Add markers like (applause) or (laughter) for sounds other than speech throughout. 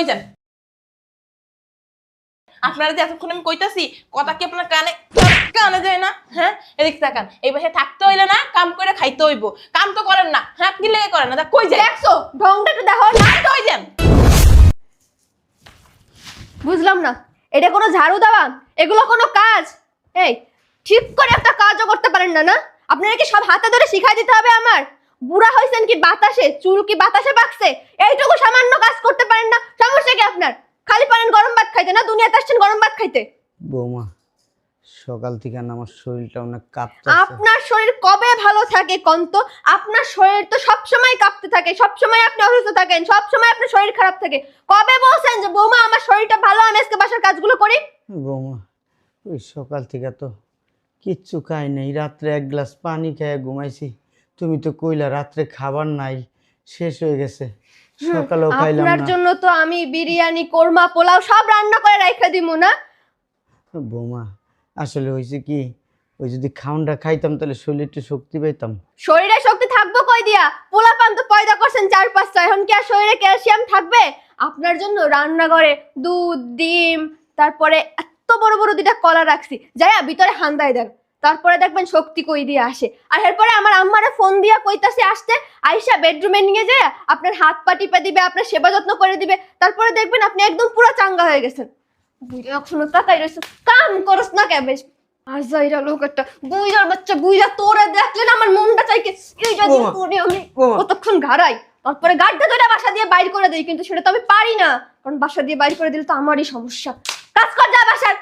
কই যান আপনারা যে এতক্ষণ আমি কইতাছি কথা কি আপনার কানে কানে যায় না? হ্যাঁ? এদিক তাকান। এই বাসায় থাকতে হইলে না কাম করে খাইতে হইব। কাম তো করেন না। হ্যাঁ কি লেগে করেন? না তা কই যায় দেখছ? ঢংটা একটু দেখো। না কই যান? বুঝলাম না। এটা কোনো ঝাড়ু দেওয়া? এগুলো কোনো কাজ? এই ঠিক করে একটা কাজও করতে পারেন না না? আপনারা কি সব হাতে ধরে শিখাই দিতে হবে আমার? বুড়া হয়েছেন কি বাতাসে? চুল কি বাতাসে পাকছে এইটুকু সামান্য কাজ করতে পারেন না। সমস্যা কি আপনার? খালি পারেন গরম ভাত খাইতে না দুনিয়াতে আসছেন গরম ভাত খাইতে? বৌমা সকাল থেকে না আমার শরীরটা অনেক কাঁপতেছে। আপনার শরীর কবে ভালো থাকে কন্ত? আপনার শরীর তো সব সময় কাঁপতে থাকে সব সময় আপনি অসুস্থ থাকেন সব সময় আপনার শরীর খারাপ থাকে। কবে বলছেন যে বৌমা আমার শরীরটা ভালো আমি আজকে বাসার কাজগুলো করি বৌমা ওই সকাল থেকে তো কিচ্ছু খাই নাই। রাত্রে এক গ্লাস পানি খেয়ে ঘুমাইছি। তুমি তো কইলা রাত্রে খাবার নাই শেষ হয়ে গেছে। সকালেও খাইলাম আপনার না। জন্য তো আমি বিরিয়ানি কোরমা পোলাও সব রান্না করে রাখা দিমু না? বৌমা আসলে হয়েছে কি ওই যদি খাউনটা খাইতাম তাহলে শরীরে একটু শক্তি পাইতাম। শরীরে শক্তি থাকব কই দিয়া? পোলা পান তো পয়দা করছেন চার পাঁচটা এখন কি আর শরীরে ক্যালসিয়াম থাকবে? আপনার জন্য রান্নাঘরে দুধ ডিম তারপরে এত বড় বড় দুইটা কলা রাখছি। যাইয়া ভিতরে হান্দাই দেন। তারপরে দেখবেন শক্তি কই দিয়ে আসে। আর এরপরে আমার আম্মারে ফোন দিয়া কইতাছে আসতে। আইসা বেডরুমে নিয়ে যায় আপনার হাত পা টিপে দিবে আপনার সেবা যত্ন করে দিবে। তারপরে দেখবেন আপনি একদম পুরো চাঙ্গা হয়ে গেছেন। এখনও তাকাই রয়েছে কাম করস না আর যাইরা লোক একটা বুইরার বাচ্চা বুইরা তোরে আমার মনটা চাই কি এই যদি আমি কতক্ষণ ঘাড়াই? তারপরে গাড্ডা ধরে বাসা দিয়ে বাইর করে দেই কিন্তু সেটা তো আমি পারি না। কারণ বাসা দিয়ে বাইর করে দিলে তো আমারই সমস্যা। কাজ কর যা বাসার।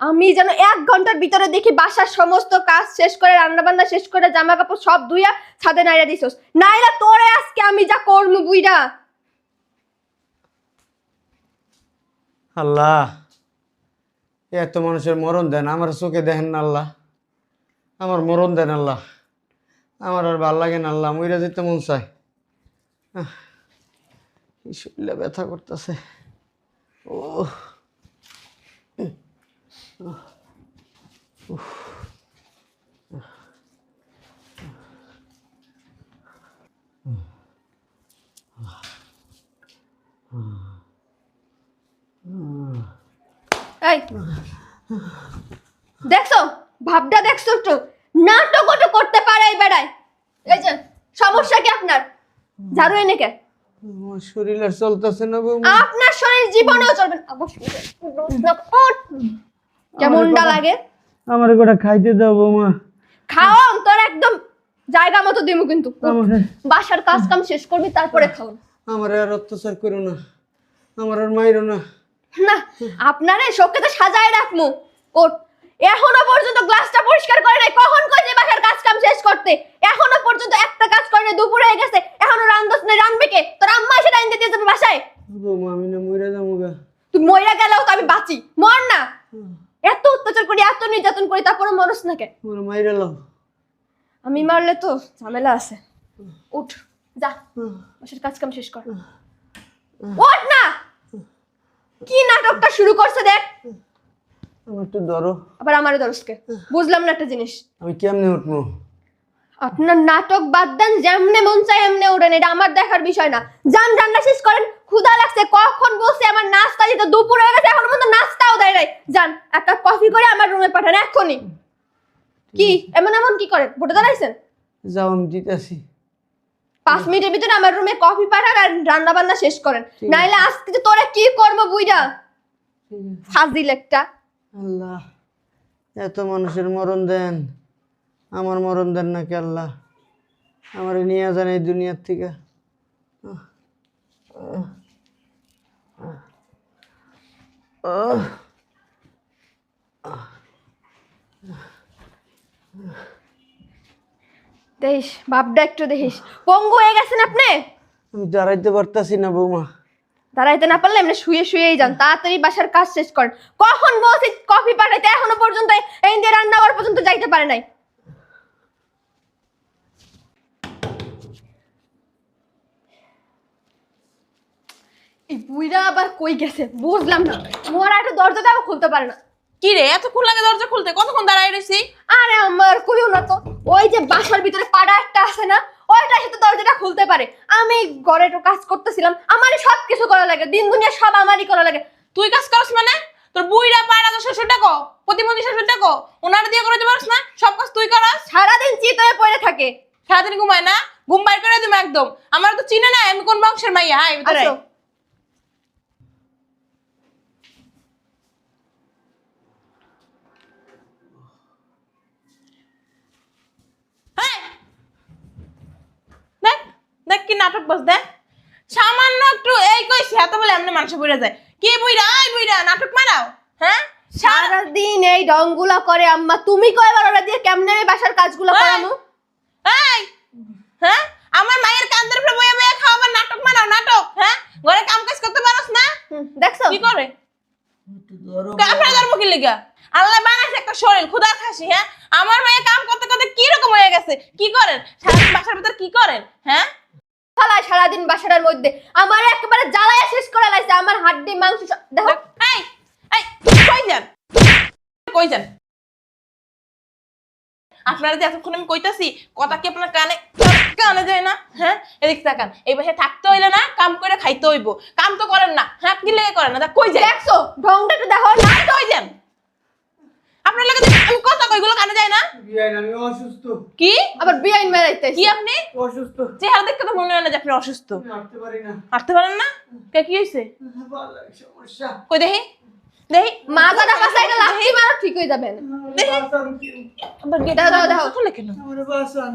আমি যেন এক ঘণ্টার ভিতরে দেখি বাসার সমস্ত কাজ শেষ করে রান্না বান্না শেষ করে জামা কাপড় সব ধুইয়া ছাদে নাইরা দিছস। নাইরা, তোরে আজকে আমি যা করমু বুইরা আল্লাহ এত মানুষের মরণ দেন, আমার চোখে দেখেন না আল্লাহ। আমার মরণ দেন আল্লাহ। আমার আর ভালো লাগে না আল্লাহ, মইরা যেতে মন চায়। শরীরে ব্যথা করতেছে। ও এই দেখছ? ভাবটা দেখছ একটু? নাটক ওটো করতে পারে এই বেড়ায়। এই যে সমস্যা কি আপনার? ঝাড়ু এনে কে? আমার শরীর আর চলতেছে না আপনার শরীর জীবনেও চলবে না। উঠ। কেমনটা লাগে? আমার গোটা খাইতে দাও বৌমা। খাও তোর একদম জায়গা মতো দিমু কিন্তু। বাসার কাজ কাম শেষ করবি তারপরে খাও। আমার আর অত্যাচার করো না। আমার আর মাইরো না। না আপনারে শোকেতে সাজায় রাখমু। কোট এখনও পর্যন্ত গ্লাসটা পরিষ্কার করে নাই। কখন কই যে বাসার কাজ কাম শেষ করতে? এখনও পর্যন্ত একটা কাজ করে নাই দুপুর হয়ে গেছে। এখনও রান্ধস না রানবে কে? তোর আম্মা এসে রান্ধতে দিয়ে যাবে বাসায়। বৌমা আমি না মইরা যাব গা। তুই মইরা গেলেও তো আমি বাঁচি। মর না। এত অত্যাচার করি এত নির্যাতন করি তারপরে মরস না কে আমার মাইরা লাও। আমি মারলে তো ঝামেলা আছে। উঠ যা। বাসার কাজ কাম শেষ কর। ওঠ না! কি নাটকটা শুরু করছে দেখ। আমার একটু ধরো। আবার আমারও দরজকে বুঝলাম না একটা জিনিস। আমি কেমনে উঠবো? আপনার নাটক বাদ দেন যেমনে মন চায় এমনে ওড়েন এটা আমার দেখার বিষয় না। যান রান্না শেষ করেন ক্ষুধা লাগছে কখন বলছে আমার নাস্তা দিতে? দুপুর হয়ে গেছে এখন পর্যন্ত নাস্তাও দেয় নাই। যান একটা কফি করে আমার রুমে পাঠান এক্ষুনি। কি? এমন এমন কি করেন? ভোটে দাঁড়াইছেন? যাও আমি দিতেছি। পাঁচ মিনিটের ভিতরে আমার রুমে কফি পাঠান আর রান্না বান্না শেষ করেন। নাইলে আজকে যে তোরা কি করব বুইরা ফাজিল একটা। আল্লাহ এত মানুষের মরণ দেন। আমার মরণ দেন নাকি আল্লাহ? আমার নিয়ে যান এই দুনিয়ার থেকে। দেখিস একটু দেখিস। পঙ্গু হয়ে গেছেন আপনি? আমি দাঁড়াইতে পারতাছি না বৌমা। দাঁড়াইতে না পারলে এমনি শুয়ে শুয়েই যান তাড়াতাড়ি বাসার কাজ শেষ করেন। কখন বলছি কফি পাঠাইতে? এখনও পর্যন্ত এই দিয়ে রান্না হওয়ার পর্যন্ত যাইতে পারে নাই। বুইরা আবার কই গেছে? বুঝলাম না। মোর একটা দরজাটাও খুলতে পারে না। কি রে? এতক্ষণ লাগে দরজা খুলতে? কতক্ষণ দাঁড়ায় রইছি? আরে আমার কইও না তো। ওই যে বাসার ভিতরে পাড়া একটা আছে না ওই কয়টা সাথে দরজাটা খুলতে পারে। আমি ঘরে একটু কাজ করতেছিলাম আমারই সব কিছু করা লাগে দিন দুনিয়া সব আমারই করা লাগে। তুই কাজ করস মানে? তোর বুইরা পায়রা তো শ্বশুরটা কো? প্রতিবন্ধী শ্বশুরটা কো? ওনার দিয়ে করে পারস না? সব কাজ তুই করস? সারাদিন চিত হয়ে পড়ে থাকে। সারাদিন ঘুমায় না? ঘুম বাইর করে দিম একদম। আমার তো চিনে না আমি কোন বংশের মাইয়া? হ্যাঁ দেখ দেখ কি নাটক বস দেখ। সামান্য একটু এই কইছি এত বলে এমনি মানুষ বইরা যায়। কি বইরা আই বইরা নাটক মারাও? হ্যাঁ? সারা সারাদিন এই ঢংগুলা করে আম্মা তুমি কয়বার ওরা দিয়ে কেমনে আমি বাসার কাজগুলো! করামু? এই হ্যাঁ? আমার মায়ের কান্দের উপরে বইয়া বইয়া খাওয়াবার নাটক মারাও নাটক হ্যাঁ? ঘরে কাম কাজ করতে পারস না? দেখছ? কি করে? আপনার ধর্ম কি লিগা? আল্লাহ বানাইছে একটা শরীর ক্ষুধার খাসি হ্যাঁ? আমার মেয়ে কাম করতে করতে কি রকম হয়ে গেছে? কি করেন? সারাদিন বাসার ভিতর কি করেন? হ্যাঁ? ফালায় সারাদিন বাসাটার মধ্যে। আমার একেবারে জ্বালায় শেষ করে লাইছে আমার হাড্ডি মাংস দেখো। এই এই কই যান? কই যান? আপনারা যে এতক্ষণ আমি কইতাছি কথা কি আপনার কানে কানে যায় না? হ্যাঁ? এদিক তাকান এই বাসায় থাকতে হইলে না কাম করে খাইতে হইব। কাম তো করেন না হ্যাঁ কি লেগে করেন না? তা কই যায় দেখছ ঢংটা একটু দেখো। না কই যান? আপনার লাগে আমি কথা কইগুলো কানে যায় না? বিয়াইন আমি অসুস্থ। কি? আবার বিআইন মেরাইতে কি আপনি? অসুস্থ। চেহারা দেখতে তো মনে হয় না যে আপনি অসুস্থ। হাঁটতে পারি না। হাঁটতে পারেন না? কে কি লাগে সমস্যা। কই দেখি। দেখি। পাশাইটা লাথি মারো ঠিক হয়ে যাবেন। কেউ। আবার গেট দাও, দাও। কেন? আমার বাসান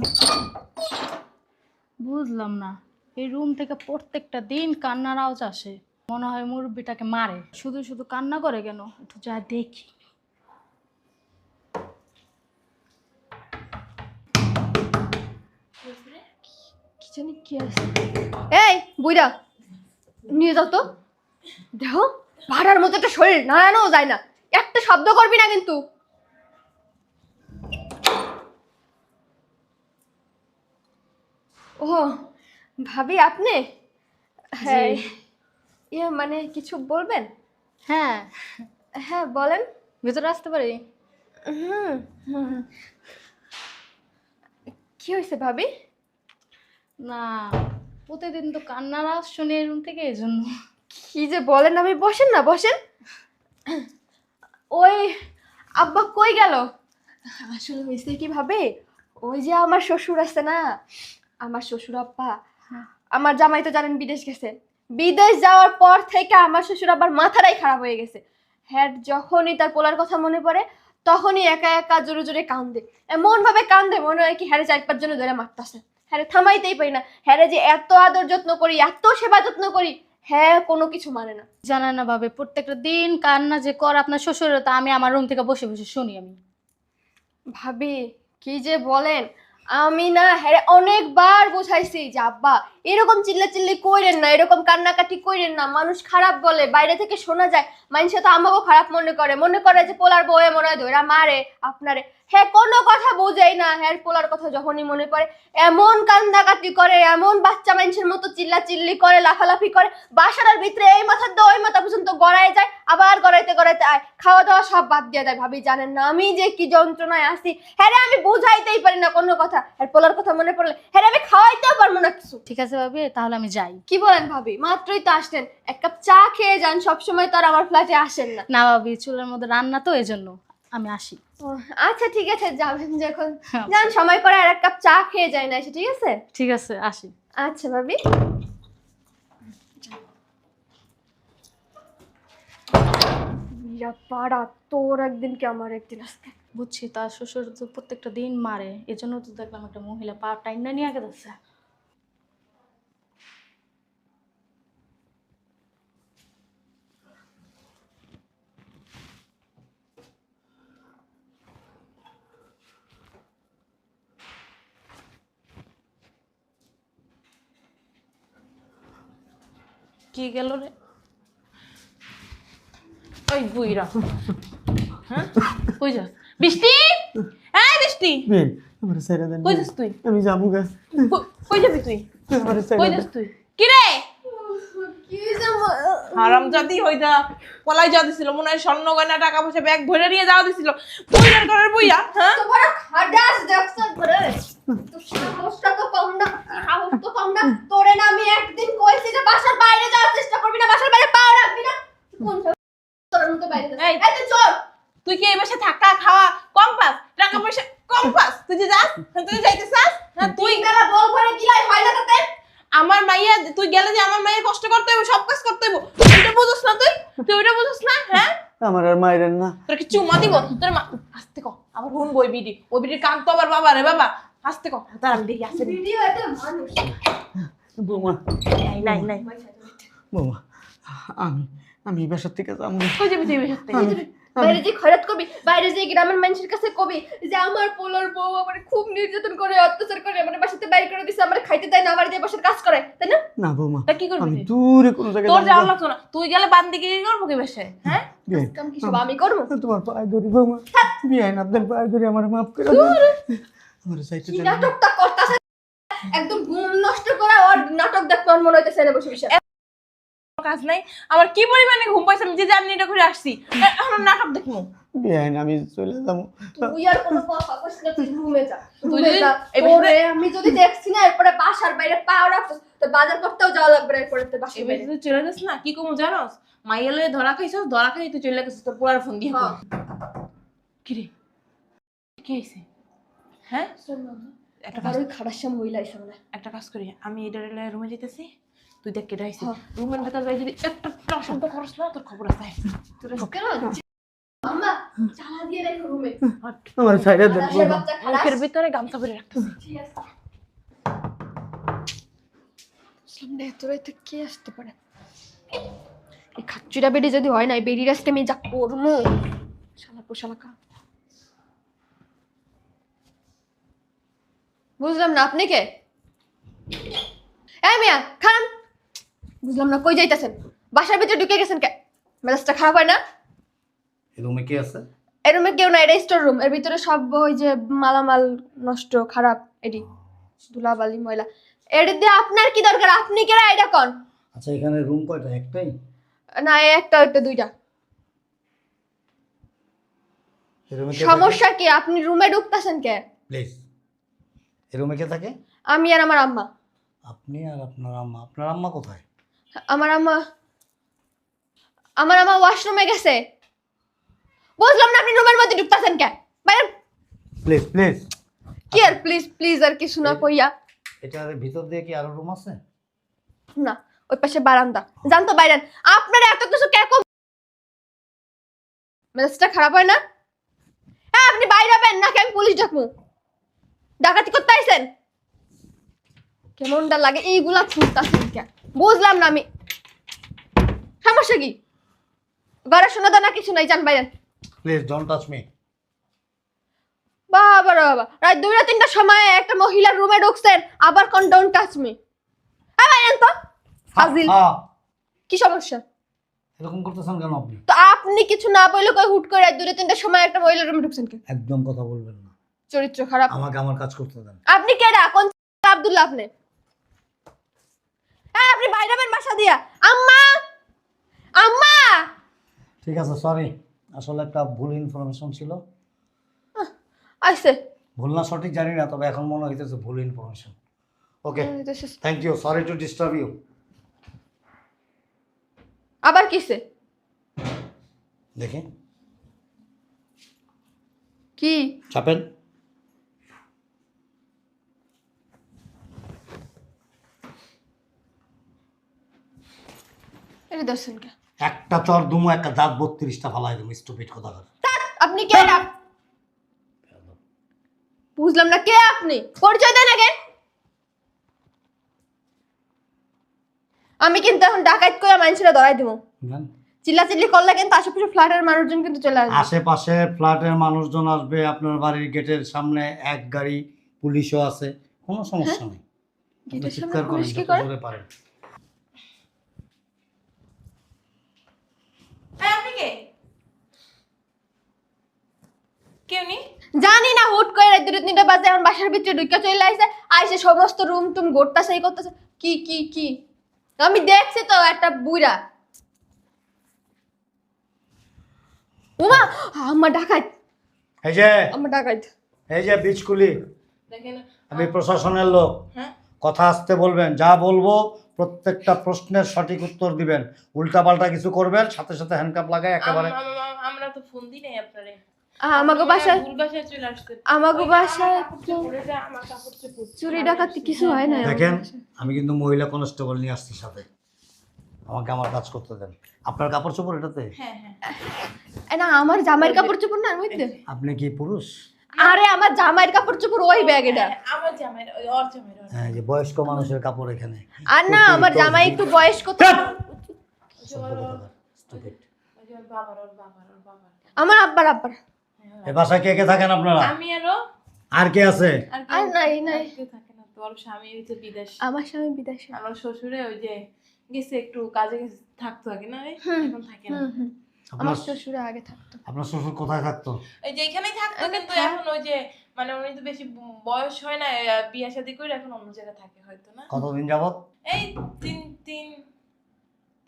বুঝলাম না। এই রুম থেকে প্রত্যেকটা দিন কান্নার আওয়াজ আসে। মনে হয় মুরব্বিটাকে মারে। শুধু শুধু কান্না করে কেন? একটু যা দেখি। জানি কি আছে। এই বুইরা নিয়ে যাও তো। দেখো ভাড়ার মতো একটা শরীর নাড়ানোও যায় না। একটা শব্দ করবি না কিন্তু। ও ভাবি আপনি? হ্যাঁ ইয়ে মানে কিছু বলবেন? হ্যাঁ। হ্যাঁ বলেন। ভেতরে আসতে পারি? হুম হুম। কি হয়েছে ভাবি? না প্রতিদিন তো কান্নার আওয়াজ শুনি রুম থেকে এই জন্য কি যে বলেন আমি বসেন না বসেন। ওই আব্বা কই গেল? আসলে হয়েছে কি ভাবে? ওই যে আমার শ্বশুর আছে না আমার শ্বশুর আব্বা। আমার জামাই তো জানেন বিদেশ গেছে। বিদেশ যাওয়ার পর থেকে আমার শ্বশুর আব্বার মাথাটাই খারাপ হয়ে গেছে। হ্যাঁ যখনই তার পোলার কথা মনে পড়ে তখনই একা একা জোরে জোরে কান্দে। এমন ভাবে কান্দে মনে হয় কি হ্যারে চার পাঁচ জনে ধরে মারতাছে। হ্যাঁ থামাইতেই পারি না। হ্যাঁ যে এত আদর যত্ন করি এত সেবা যত্ন করি হ্যাঁ কোনো কিছু মানে না। জানেন না ভাবে প্রত্যেকটা দিন কান্না যে কর আপনার শ্বশুরের তা আমি আমার রুম থেকে বসে বসে শুনি আমি। ভাবি কি যে বলেন? আমি না হ্যাঁ অনেকবার বোঝাইছি যে আব্বা এরকম চিল্লা চিল্লি কইরেন না এরকম কান্নাকাটি কইরেন না। মানুষ খারাপ বলে বাইরে থেকে শোনা যায় মানুষে তো আমাকেও খারাপ মনে করে। মনে করে যে পোলার বউয়ে মনে হয় ধরা মারে আপনারে। হ্যাঁ কোনো কথা বোঝেই না। হ্যাঁ পোলার কথা যখনই মনে পড়ে এমন কান্দাকাটি করে এমন বাচ্চা মানুষের মতো চিল্লা চিল্লি করে লাফালাফি করে বাসাটার ভিতরে এই মাথার দিয়ে ওই মাথা পর্যন্ত গড়ায় যায় আবার গড়াইতে গড়াইতে আয়। খাওয়া দাওয়া সব বাদ দিয়ে দেয় ভাবি জানেন না আমি যে কি যন্ত্রণায় আসি হ্যাঁ রে, আমি বুঝাইতেই পারি না কোনো কথা। আর পোলার কথা মনে পড়লে হ্যাঁ রে, আমি খাওয়াইতেও পারব না কিছু। ঠিক আছে ভাবি তাহলে আমি যাই। কি বলেন ভাবি? মাত্রই তো আসলেন। এক কাপ চা খেয়ে যান সবসময় তো আর আমার ফ্ল্যাটে আসেন না। না ভাবি চুলের মধ্যে রান্না তো এই জন্য আমি আসি। আচ্ছা ঠিক আছে যাবেন যখন। আচ্ছা। যান সময় করে আর এক কাপ চা খেয়ে যায় না এসে ঠিক আছে? ঠিক আছে আসি। আচ্ছা ভাবি। পাড়া তোর একদিন কি আমার একদিন আজকে? বুঝছি তার শ্বশুর তো প্রত্যেকটা দিন মারে। এজন্য তো দেখলাম একটা মহিলা পা টাইম না নিয়ে আগে কি গেল রে? ওই বুইরা হ্যাঁ? কই যাস বৃষ্টি? হ্যাঁ বৃষ্টি। আমার ছেড়ে দেন। কই যাস তুই? আমি যাব গা। কই- যাবি তুই? আমার কই যাস তুই? কি রে কি যে ম- হারাম জাতি হইতা পলাই যাওয়া দিছিল মনে হয় স্বর্ণ গয়না টাকা পয়সা ব্যাগ ভরে নিয়ে যাওয়া দিছিল। বইয়ের ঘরের বইয়া হ্যাঁ? তো খাডাস দেখছ করে তো সাহসটা তো কম না সাহস তো কম না। তোরে না আমি একদিন কইছি যে বাসার বাইরে যাওয়ার চেষ্টা করবি না বাসার বাইরে পাও রাখবি না। কোন তোর মতো বাইরে এই। এই তুই চল। তুই কি এই বাসে থাকা খাওয়া কম পাস টাকা পয়সা কম পাস তুই যে যাস তুই যাইতে চাস? হ্যাঁ তুই তুই মেলা বল করে দিলাই হয় না আমার মাইয়া তুই গেলে যে আমার মাইয়া কষ্ট করতে হবে সব কাজ করতে হবে এটা বুঝছ না তুই? তুই ওইটা বুঝছ না? হ্যাঁ? আমার আর মাইরেন না। তোর কি চুমা দিব? তোর মা আসতে কো আবার হুন বই বিডি। ওই বিডির কান তো আবার বাবা রে বাবা। আসতে কো তার আমি দেখি। আসে। ভিডিও এটা মানুষ। বৌমা। নাই নাই নাই। বৌমা আমি আমি এই বাসার থেকে যাব। কই যাবি তুই এই সাথে আমি বাইরে যে খয়রাত করবি বাইরে যে গ্রামের মানুষের কাছে কবি যে আমার পোলার বউ আমার খুব নির্যাতন করে অত্যাচার করে আমার বাসাতে বাইরে করে দিছে আমার খাইতে দেয় না আমার যে বাসার কাজ করে তাই না? না বৌমা তা কি করবি আমি? দূরে কোনো জায়গায় তোর না। লাগতো না। তুই গেলে বান দিকে কি করব কি বেশে হ্যাঁ? কাম কি সব আমি করব? তোমার পায়ে ধরি বৌমা। বিয়াইন আপনার পায়ে ধরি আমার মাফ করে দেন আমার। নাটকটা করতেছে? একদম ঘুম নষ্ট করা ওর নাটক দেখতে মনে হইতেছে না বসে বসে। কাজ নাই। আমার কি পরিমাণে ঘুম পাইছে আমি যে জার্নি এটা করে আসছি। এখন নাটক দেখব। বিয়াইন আমি চলে যাব। তুই আর কোনো কথা কইস না তুই রুমে যা তুই যদি যা। এই বিষয়ে- ওরে আমি যদি দেখছি না এরপরে বাসার বাইরে পাও রাখছিস তো বাজার করতেও যাওয়া লাগবে না এরপরে তো বাসার বাইরে। তুই চলে যাস না? কি কমু জানোস? মাইয়া লয়ে ধরা খাইছস ধরা খাই তুই চলে গেছিস তোর পোলার ফোন দিয়ে। হ্যাঁ। কি রে? কি হয়েছে হ্যাঁ? একটা কাজ খারাপ মহিলা মনে একটা কাজ করি আমি এটা রুমে যেতেছি তুই দেখ কেটে আইসি হ্যাঁ। রুমের ভেতর যাই যদি একটা শব্দ করস না তোর খবর আছে। তোর কেন মামা চালা দিয়ে রেখো রুমে। আমার সাইডে দেন খারাপের বৌমা। বাচ্চা খারাপ মুখের ভিতরে গামছা পরে রাখতেছি। সামনে এত রাতে কে আসতে পারে? এই খাচ্চুরা বেডি যদি হয় না এই আমি যা করব শালা পোশালা কা বুঝলাম না আপনি কে? এই মিয়া খান। বুঝলাম না কই যাইতেছেন? বাসার ভিতরে ঢুকে গেছেন কে? মেজাজটা খারাপ হয় না? রুমে কে আছে? এই রুমে কেউ না এটা স্টোর রুম। এর ভিতরে সব ওই যে মালামাল নষ্ট খারাপ এডি ধুলাবালি ময়লা। এর দিয়ে আপনার কি দরকার? আপনি কেরা এটা কোন? আচ্ছা এখানে রুম কয়টা? একটাই? না এই একটা একটা দুইটা। এই রুমে কে সমস্যা কি? আপনি রুমে ঢুকতেছেন কে? প্লিজ। এই রুমে কে থাকে? আমি আর আমার আম্মা। আপনি আর আপনার আম্মা। আপনার আম্মা কোথায়? আমার আম্মা আমার আম্মা ওয়াশরুমে গেছে। বুঝলাম না আপনি রুমের মধ্যে ঢুকতেছেন কে? বাইরে। প্লিজ প্লিজ কি আর প্লিজ প্লিজ আর কিছু না কইয়া। এটার ভিতর দিয়ে কি আরও রুম আছে? না ওই পাশে বারান্দা। জানতো বাইরেন। আপনারা এত কিছু কে কম মেজাজটা খারাপ হয় না? হ্যাঁ আপনি বাইরে হবেন নাকি আমি পুলিশ ডাকবো? ডাকাতি করতে আইছেন? কেমনটা লাগে? এইগুলা খুঁজতেছেন কে? বুঝলাম না আমি। সমস্যা কি? ঘরে শোনা দানা কিছু নাই জান বাইরেন প্লিজ ডোন্ট টাচ মি বাবা বাবা। রাত দুইটা তিনটার সময় একটা মহিলার রুমে ঢুকছেন আবার কোন ডোন্ট টাচ মি বাইরেন তো ফাজিল। কি সমস্যা? এরকম করতেছেন কেন আপনি? তো আপনি কিছু না বললে কই হুট করে দুটো তিনটার সময় একটা মহিলার রুমে ঢুকছেন কে একদম কথা বলবেন না। চরিত্র খারাপ। আমাকে আমার কাজ করতে দেন। আপনি কেডা কোন আব্দুল্লাহ আপনি? হ্যাঁ আপনি বাইরে হবেন বাসা দিয়া। আম্মা! আম্মা! ঠিক আছে সরি আসলে একটা ভুল ইনফরমেশন ছিল। আইসে ভুল না সঠিক জানি না তবে এখন মনে হইতেছে ভুল information okay thank you sorry to disturb you আবার কিসে? দেখে। কি? চাপেন। এটা দর্শন কে? একটা চর দুমো একটা দাঁত বত্রিশটা ফালাই দেবো স্টুপিট কথা আপনি কেডা বুঝলাম না কে আপনি। পরিচয় দেন আগে। আমি কিন্তু এখন ডাকাত করে মানুষেরা ধরাই দেবো চিল্লাচিল্লি করলে কিন্তু আশেপাশে ফ্ল্যাটের মানুষজন কিন্তু চলে আসবে। আশেপাশে ফ্ল্যাটের মানুষজন আসবে আপনার বাড়ির গেটের সামনে এক গাড়ি পুলিশও আছে কোনো সমস্যা নেই। চিৎকার করেন কি? জোরে পারেন। কেউ জানি না হুট করে রাত দুটো তিনটা বাজে এখন বাসার ভিতরে ঢুকে চলে আসছে আইসে সমস্ত রুম টুম গোটটা সেই করতেছে কি কি কি? আমি দেখছি তো একটা বুড়া উমা আমার ডাকাত। এই যে আমার ডাকাত। এই যে বিচকুলি আমি প্রশাসনের লোক। হ্যাঁ? কথা আসতে বলবেন যা বলব প্রত্যেকটা প্রশ্নের সঠিক উত্তর দিবেন। উল্টাপাল্টা কিছু করবেন সাথে সাথে হ্যান্ডকাপ লাগায় একেবারে আমরা তো ফোন দিই নাই আপনারে। আমাকে বাসায় আমাকে বাসায়। চুরি ডাকাতি কিছু হয় না দেখেন আমি কিন্তু মহিলা কনস্টেবল নিয়ে আসছি সাথে। আমাকে আমার কাজ করতে দেন। আপনার কাপড় চোপড় এটাতে? হ্যাঁ হ্যাঁ। না আমার জামাইয়ের কাপড় চোপড় না মধ্যে আপনি কি পুরুষ? আরে আমার জামাইয়ের কাপড় চোপড় ওই ব্যাগ এটা হ্যাঁ, আমার জামাইয়ের ওই ওর জামাইয়ের হ্যাঁ যে বয়স্ক মানুষের কাপড় এখানে। আর না আমার জামাই একটু বয়স্ক তো। আমার আব্বার আব্বার। এ বাসায় কে কে থাকেন আপনারা? আমি আরও আর কে আছে? আর নাই নাই। থাকে না? তোর স্বামী হচ্ছে বিদেশ। আমার স্বামী বিদেশে। আমার শ্বশুরে ওই যে গেছে একটু কাজে থাকতো আগে না এখন থাকে না। আমার শ্বশুরে আগে থাকতো। আপনার শ্বশুর কোথায় থাকতো? ওই যে এখানেই থাকতো কিন্তু এখন ওই যে মানে উনি তো বেশি বয়স হয় না বিয়ে শাদী করে এখন অন্য জায়গায় থাকে হয়তো না? কতদিন যাবত এই তিন তিন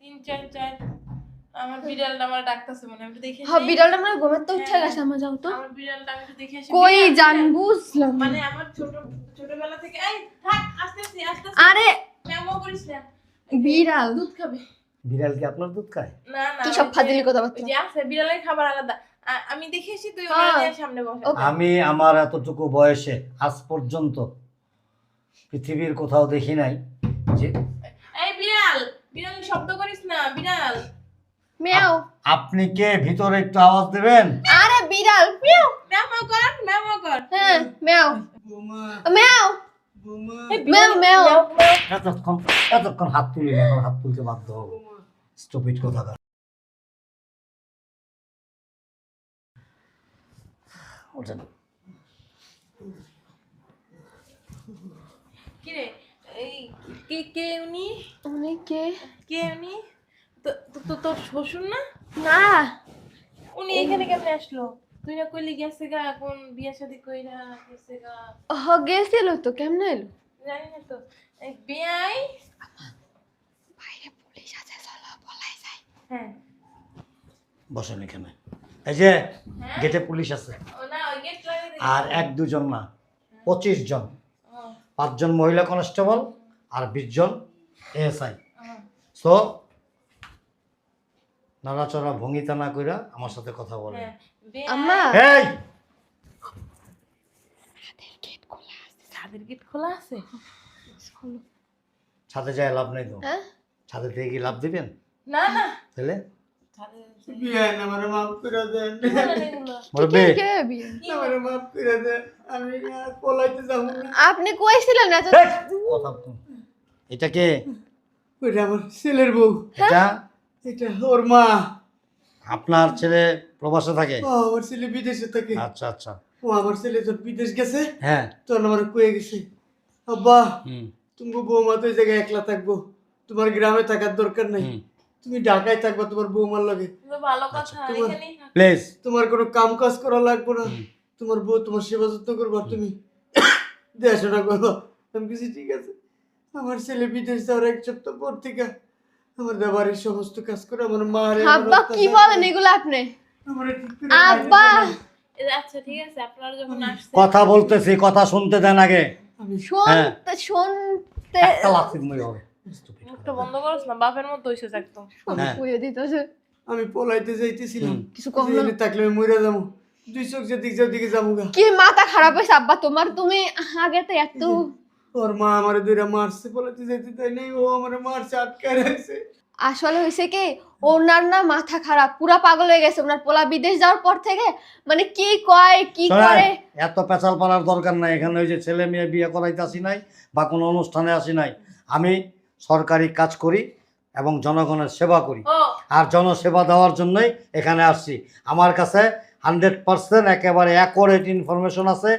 তিন চার চার। আমার বিড়ালটা আমার ডাকতেছে মনে আমি দেখে হ্যাঁ বিড়ালটা আমার ঘুমের তো উঠে হ্যাঁ। গেছে আমার যাও তো। আমার বিড়ালটা আমি দেখে আসি। কই জান বুঝলাম মানে আমার ছোট ছোটবেলা থেকে এই থাক আস্তে আস্তে আস্তে আস্তে। আরে! মেমো করিস না। বিড়াল। দুধ খাবে। বিড়াল কি আপনার দুধ খায়? না না কি সব ফাজিলি কথা ওই যে আছে বিড়ালের খাবার আলাদা। আমি দেখে তুই হ্যাঁ। ওনার সামনে বসে। আমি আমার এতটুকু বয়সে আজ পর্যন্ত পৃথিবীর কোথাও দেখি নাই যে এই বিড়াল বিড়াল শব্দ করিস না বিড়াল। মেও আপনি কে? ভিতরে একটু আওয়াজ দেবেন। আরে বিড়াল মেও মেমো কর মেমো কর। হ্যাঁ মেও বৌমা। মেও বৌমা। এই মেও বিড়াল- মেও এতক্ষণ এতক্ষণ হাত তুলি এখন হাত তুলতে বাধ্য হব। স্টুপিড কথা ওঠেন। কি এই কে কে উনি? উনি কে? কে উনি? তো- তোর শ্বশুর না? না। উনি এখানে কেমনে আসলো? তুই না কইলি গেছে গা এখন বিয়ে শাদী কইরা গেছে গা। হ গেছিল তো কেমনে এলো জানি না তো। বিয়াই বাইরে পুলিশ আছে চলো পলাই যাই হ্যাঁ। বসেন এখানে। এই যে গেটে পুলিশ আছে। ও না ওই গেট লাগিয়ে আর এক দুজন না পঁচিশ জন। পাঁচজন মহিলা কনস্টেবল আর বিশ জন এএসআই সো নাড়াচড়া ভঙ্গিতা না কইরা আমার সাথে কথা বলে হ্যাঁ আম্মা! এই ছাদের গেট খোলা আছে। ছাদে যায় লাভ নেই তো? হ্যাঁ? ছাদে থেকে কি লাভ দিবেন? না না। তাহলে? আপনি কইছিলেন না তো এই, কথা কম। এটা কে? আমার ছেলের বউ। এটা এটা ওর মা। আপনার ছেলে প্রবাসে থাকে? ও আমার ছেলে বিদেশে থাকে। আচ্ছা আচ্ছা। ও আমার ছেলে যখন বিদেশ গেছে হ্যাঁ। তখন আমার কয়ে গেছে। আব্বা হুম। তুমি বৌমা তো জায়গায় একলা থাকব। তোমার গ্রামে থাকার দরকার নাই। তুমি ঢাকায় থাকবা তোমার বৌমার লগে। এখানেই প্লিজ। তোমার কোনো কাম কাজ করা লাগবে না। তোমার বউ তোমার সেবা যত্ন করব তুমি দেখাশোনা করব। আমি কিছু ঠিক আছে। আমার ছেলে বিদেশ যাওয়ার এক সপ্তাহ পর থেকে আমার বাড়ির সমস্ত কাজ করে আমার মা আব্বা কি বলেন এগুলো আপনি? আব্বা! আচ্ছা ঠিক আছে আপনারা যখন আসছেন কথা বলতেছি কথা শুনতে দেন আগে। আমি হ্যাঁ। শুনতে শুনতে একটা লাথি মই হবে। মুখটা বন্ধ করছ না বাপের মতো হইছে একদম। হ্যাঁ। কইয়ে দিতেছে। আমি পলাইতে যাইতেছিলাম। কিছু কম না। থাকলে আমি মরে যাব। দুই চোখ যেদিক যেদিকে যাব কি মাথা খারাপ হয়েছে আব্বা তোমার তুমি আগে তো এত ওর মা আমার দুইটা মারছে পলাইতে যাইতে তাই নেই ও আমার মারছে আটকায় রাখছে। আসলে হয়েছে কি ওনার না মাথা খারাপ পুরা পাগল হয়ে গেছে ওনার পোলা বিদেশ যাওয়ার পর থেকে মানে কি কয় কি করে? এত পেঁচাল পাড়ার দরকার নাই এখানে ওই যে ছেলে মেয়ে বিয়ে করাইতে আসি নাই বা কোনো অনুষ্ঠানে আসি নাই আমি সরকারি কাজ করি এবং জনগণের সেবা করি। আর জনসেবা দেওয়ার জন্যই এখানে আসছি। আমার কাছে হান্ড্রেড পার্সেন্ট একেবারে অ্যাকোরেট ইনফরমেশন আছে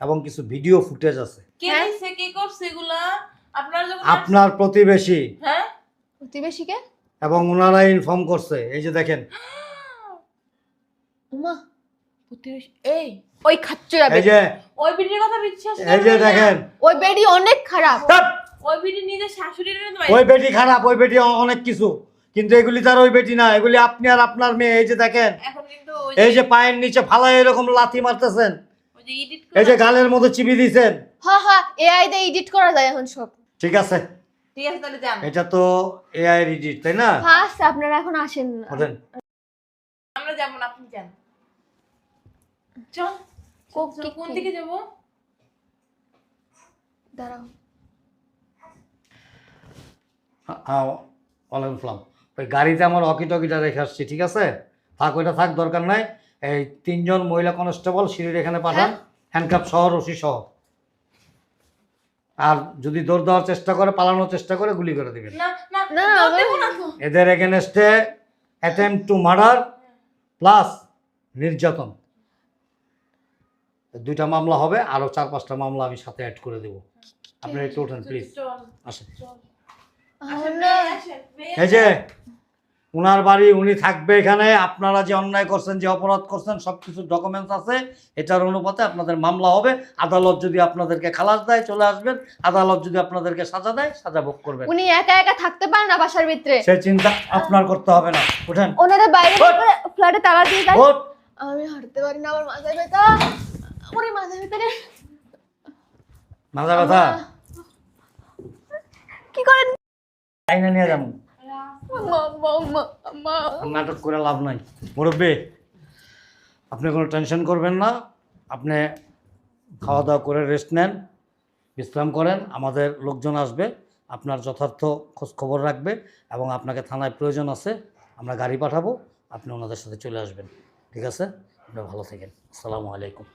এবং কিছু ভিডিও ফুটেজ আছে। কে দিছে কে করছে এগুলা? আপনারা যখন আপনার প্রতিবেশী। হ্যাঁ? প্রতিবেশীকে? এবং ওনারাই ইনফর্ম করছে। এই যে দেখেন। (gasps) উমা প্রতিবেশী এই ওই খাচ্চুরা এই যে ওই বিটির কথা বিশ্বাস এই যে দেখেন। ওই বেডি অনেক খারাপ। ওই বিটি নিজের শাশুড়ির ওই বেটি খারাপ ওই বেটি অনেক কিছু। কিন্তু এগুলি তার ওই বেটি না। এগুলি আপনি আর আপনার মেয়ে। এই যে দেখেন। এখন কিন্তু ওই এই যে পায়ের নিচে ফালা এরকম লাথি মারতেছেন। এডিট এই যে গালের মধ্যে চিবি দিছেন হ্যাঁ হ্যাঁ এআই দিয়ে এডিট করা যায় এখন সব। ঠিক আছে। ঠিক আছে তাহলে যান। এটা তো এআই এডিট তাই না? ফার্স্ট আপনারা এখন আসেন। না আমরা যাব না আপনি যান। চল কোন দিকে যাব? দাঁড়াও। ওয়ালাইকুম আসসালাম ওই গাড়িতে আমার অকি টকিটা রেখে আসছি ঠিক আছে? থাক ওইটা থাক দরকার নাই। এই তিনজন মহিলা কনস্টেবল সিঁড়ির এখানে পাঠান হ্যান্ডকাপ সহ রশি সহ। আর যদি দৌড় দেওয়ার চেষ্টা করে পালানোর চেষ্টা করে গুলি করে দেবেন। এদের এগেনস্টে অ্যাটেম্প টু মার্ডার প্লাস নির্যাতন। দুইটা মামলা হবে আরও চার পাঁচটা মামলা আমি সাথে অ্যাড করে দেবো। আপনি একটু ওঠেন প্লিজ আসেন। এই যে উনার বাড়ি উনি থাকবে এখানে আপনারা যে অন্যায় করছেন যে অপরাধ করছেন সব কিছু ডকুমেন্টস আছে এটার অনুপাতে আপনাদের মামলা হবে। আদালত যদি আপনাদেরকে খালাস দেয় চলে আসবেন। আদালত যদি আপনাদেরকে সাজা দেয় সাজা ভোগ করবেন। উনি একা একা থাকতে পারে না বাসার ভিতরে? সে চিন্তা আপনার করতে হবে না। উঠেন। ওনারা বাইরে ফ্ল্যাটে তালা দিয়ে যায়। আমি হাঁটতে পারি না আমার মাথায় ব্যথা। ওরে মাথায় ব্যথা? মাথা ব্যথা কি করেন? আইনা নিয়ে যাব নাটক করে লাভ নাই। মুরব্বী, আপনি কোনো টেনশন করবেন না। আপনি খাওয়া দাওয়া করে রেস্ট নেন, বিশ্রাম করেন, আমাদের লোকজন আসবে, আপনার যথার্থ খোঁজ খবর রাখবে এবং আপনাকে থানায় প্রয়োজন আছে, আমরা গাড়ি পাঠাবো, আপনি ওনাদের সাথে চলে আসবেন। ঠিক আছে? আপনি ভালো থাকেন। আসসালামু আলাইকুম।